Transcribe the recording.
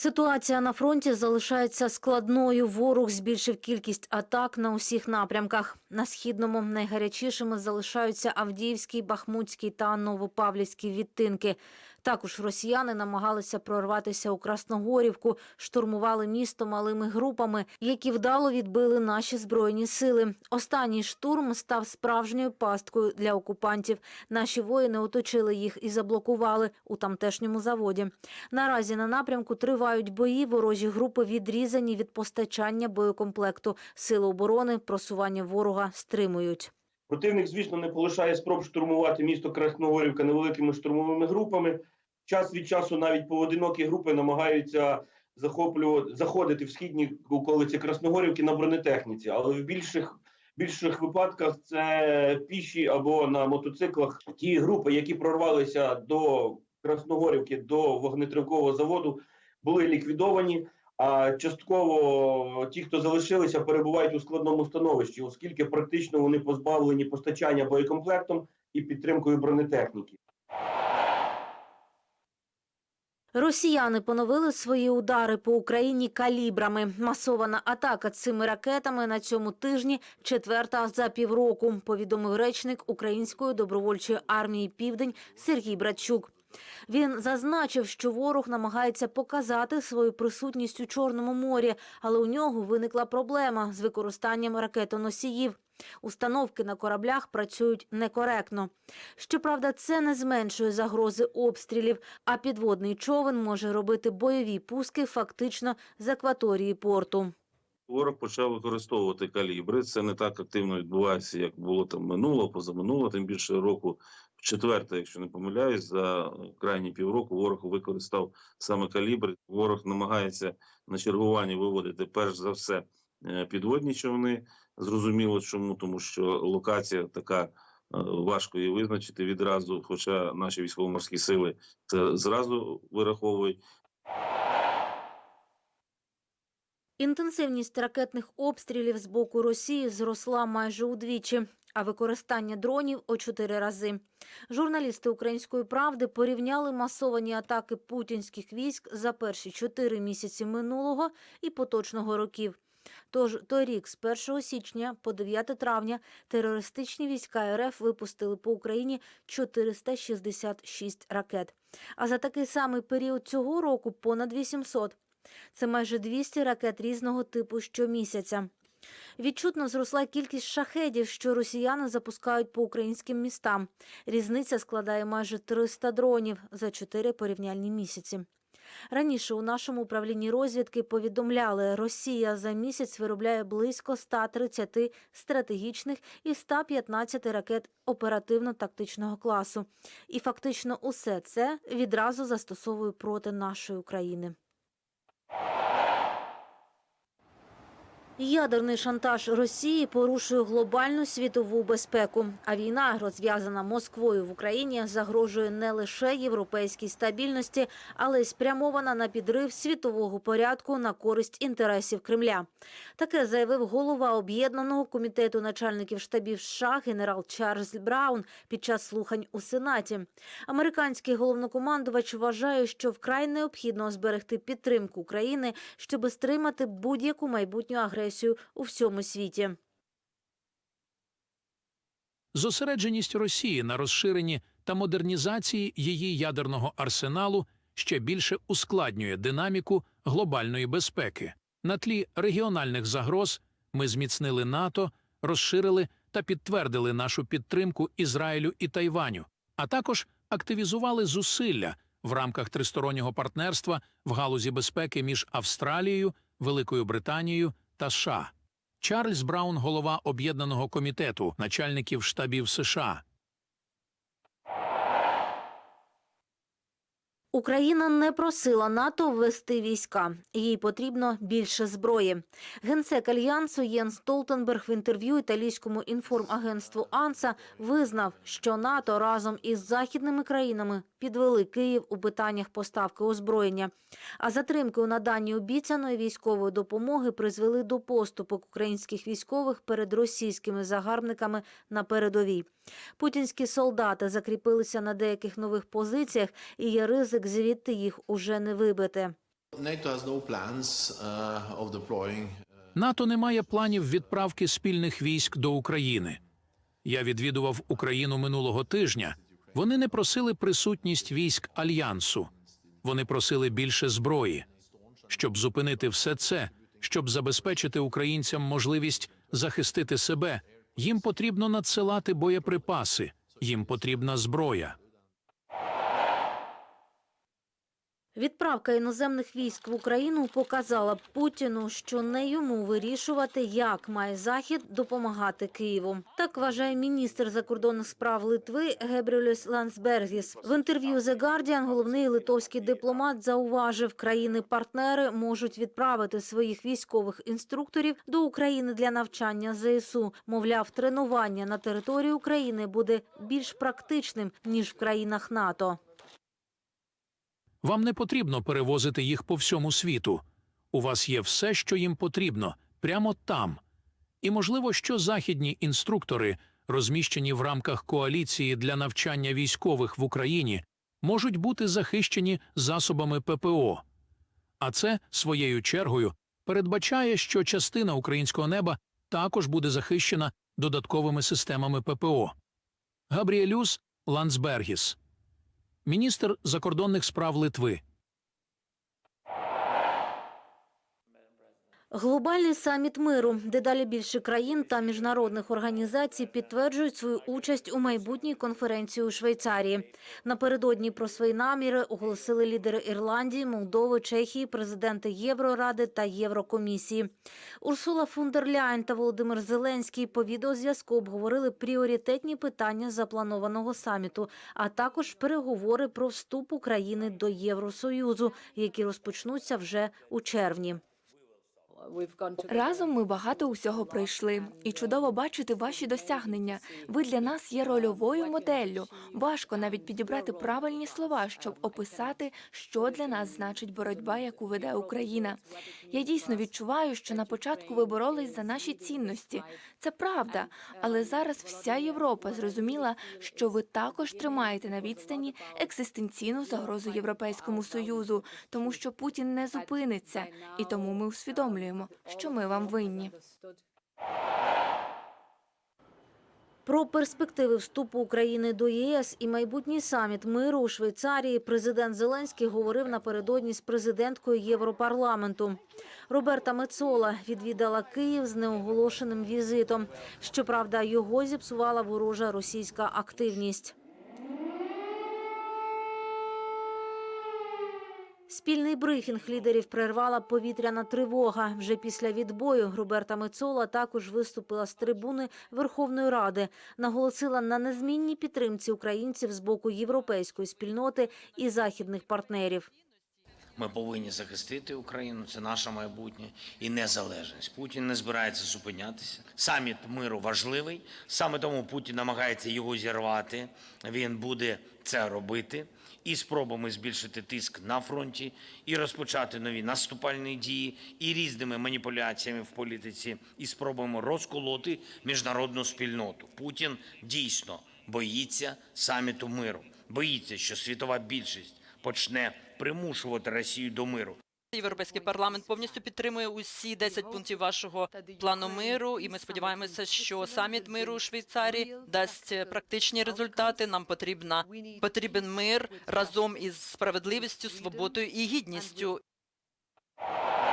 Ситуація на фронті залишається складною. Ворог збільшив кількість атак на усіх напрямках. На східному найгарячішими залишаються Авдіївський, Бахмутський та Новопавлівський відтинки. Також росіяни намагалися прорватися у Красногорівку, штурмували місто малими групами, які вдало відбили наші збройні сили. Останній штурм став справжньою пасткою для окупантів. Наші воїни оточили їх і заблокували у тамтешньому заводі. Наразі на напрямку тривають бої. Ворожі групи відрізані від постачання боєкомплекту. Сили оборони просування ворога стримують. Противник, звісно, не полишає спроб штурмувати місто Красногорівка невеликими штурмовими групами. Час від часу навіть поодинокі групи намагаються захоплювати заходити в східні околиці Красногорівки на бронетехніці, але в більших більших випадках це піші або на мотоциклах. Ті групи, які прорвалися до Красногорівки, до вогнетривкового заводу, були ліквідовані. А частково ті, хто залишилися, перебувають у складному становищі, оскільки практично вони позбавлені постачання боєкомплектом і підтримкою бронетехніки. Росіяни поновили свої удари по Україні калібрами. Масована атака цими ракетами на цьому тижні четверта за півроку. Повідомив речник Української добровольчої армії Південь Сергій Братчук. Він зазначив, що ворог намагається показати свою присутність у Чорному морі, але у нього виникла проблема з використанням ракетоносіїв. Установки на кораблях працюють некоректно. Щоправда, це не зменшує загрози обстрілів, а підводний човен може робити бойові пуски фактично з акваторії порту. Ворог почав використовувати калібри. Це не так активно відбувається, як було там минуло, позаминуло. Тим більше року в четверте, якщо не помиляюсь, за крайні півроку ворог використав саме калібри. Ворог намагається на чергуванні виводити перш за все е, підводні човни. Зрозуміло, чому тому, що локація така. е, Важко її визначити відразу, хоча наші військово-морські сили це зразу вираховують. Інтенсивність ракетних обстрілів з боку Росії зросла майже удвічі, а використання дронів у чотири рази. Журналісти української правди порівняли масовані атаки путінських військ за перші чотири місяці минулого і поточного років. Тож торік, з 1 січня по 9 травня, терористичні війська РФ випустили по Україні 466 ракет. А за такий самий період цього року понад 800. Це майже 200 ракет різного типу щомісяця. Відчутно зросла кількість шахедів, що росіяни запускають по українським містам. Різниця складає майже 300 дронів за 4 порівняльні місяці. Раніше у нашому управлінні розвідки повідомляли, Росія за місяць виробляє близько 130 стратегічних і 115 ракет оперативно-тактичного класу. І фактично усе це відразу застосовує проти нашої України. Ядерний шантаж Росії порушує глобальну світову безпеку. А війна, розв'язана Москвою в Україні, загрожує не лише європейській стабільності, але й спрямована на підрив світового порядку на користь інтересів Кремля. Таке заявив голова об'єднаного комітету начальників штабів США генерал Чарльз Браун під час слухань у Сенаті. Американський головнокомандувач вважає, що вкрай необхідно зберегти підтримку України, щоб стримати будь-яку майбутню агресію у всьому світі. Зосередженість Росії на розширенні та модернізації її ядерного арсеналу ще більше ускладнює динаміку глобальної безпеки. На тлі регіональних загроз ми зміцнили НАТО, розширили та підтвердили нашу підтримку Ізраїлю і Тайваню, а також активізували зусилля в рамках тристороннього партнерства в галузі безпеки між Австралією, Великою Британією та США. Чарльз Браун, голова об'єднаного комітету начальників штабів США. Україна не просила НАТО ввести війська. Їй потрібно більше зброї. Генсек альянсу Єн Столтенберг в інтерв'ю італійському інформагентству АНСА визнав, що НАТО разом із західними країнами підвели Київ у питаннях поставки озброєння. А затримки у наданні обіцяної військової допомоги призвели до поступок українських військових перед російськими загарбниками на передовій. Путінські солдати закріпилися на деяких нових позиціях, і є ризик звідти їх уже не вибити. Uh, uh, НАТО не має планів відправки спільних військ до України. Я відвідував Україну минулого тижня. Вони не просили присутність військ альянсу. Вони просили більше зброї. Щоб зупинити все це, щоб забезпечити українцям можливість захистити себе, їм потрібно надсилати боєприпаси, їм потрібна зброя. Відправка іноземних військ в Україну показала Путіну, що не йому вирішувати, як має Захід допомагати Києву. Так вважає міністр закордонних справ Литви Гебріелюс Лансбергіс. В інтерв'ю The Guardian головний литовський дипломат зауважив, країни-партнери можуть відправити своїх військових інструкторів до України для навчання ЗСУ. Мовляв, тренування на території України буде більш практичним ніж в країнах НАТО. Вам не потрібно перевозити їх по всьому світу. У вас є все, що їм потрібно, прямо там. І можливо, що західні інструктори, розміщені в рамках коаліції для навчання військових в Україні, можуть бути захищені засобами ППО. А це своєю чергою передбачає, що частина українського неба також буде захищена додатковими системами ППО. Габріелюс Ландсбергіс міністр закордонних справ Литви. Глобальний саміт миру. Дедалі більше країн та міжнародних організацій підтверджують свою участь у майбутній конференції у Швейцарії. Напередодні про свої наміри оголосили лідери Ірландії, Молдови, Чехії, президенти Євроради та Єврокомісії. Урсула фон та Володимир Зеленський по відеозв'язку обговорили пріоритетні питання запланованого саміту, а також переговори про вступ України до Євросоюзу, які розпочнуться вже у червні. Разом ми багато усього пройшли, і чудово бачити ваші досягнення. Ви для нас є рольовою моделлю. Важко навіть підібрати правильні слова, щоб описати, що для нас значить боротьба, яку веде Україна. Я дійсно відчуваю, що на початку ви боролись за наші цінності. Це правда, але зараз вся Європа зрозуміла, що ви також тримаєте на відстані екзистенційну загрозу Європейському союзу, тому що Путін не зупиниться, і тому ми усвідомлюємо, що ми вам винні. Про перспективи вступу України до ЄС і майбутній саміт миру у Швейцарії президент Зеленський говорив напередодні з президенткою Європарламенту. Роберта Мецола відвідала Київ з неоголошеним візитом. Щоправда, його зіпсувала ворожа російська активність. Спільний брифінг лідерів перервала повітряна тривога. Вже після відбою Роберта Мецола також виступила з трибуни Верховної Ради, наголосила на незмінній підтримці українців з боку європейської спільноти і західних партнерів. Ми повинні захистити Україну. Це наше майбутнє і незалежність. Путін не збирається зупинятися. Саміт миру важливий. Саме тому Путін намагається його зірвати. Він буде це робити і спробами збільшити тиск на фронті, і розпочати нові наступальні дії, і різними маніпуляціями в політиці, і спробами розколоти міжнародну спільноту. Путін дійсно боїться саміту миру, боїться, що світова більшість почне примушувати Росію до миру. Європейський парламент повністю підтримує усі 10 пунктів вашого плану миру, і ми сподіваємося, що саміт миру у Швейцарії дасть практичні результати. Нам потрібна потрібен мир разом із справедливістю, свободою і гідністю.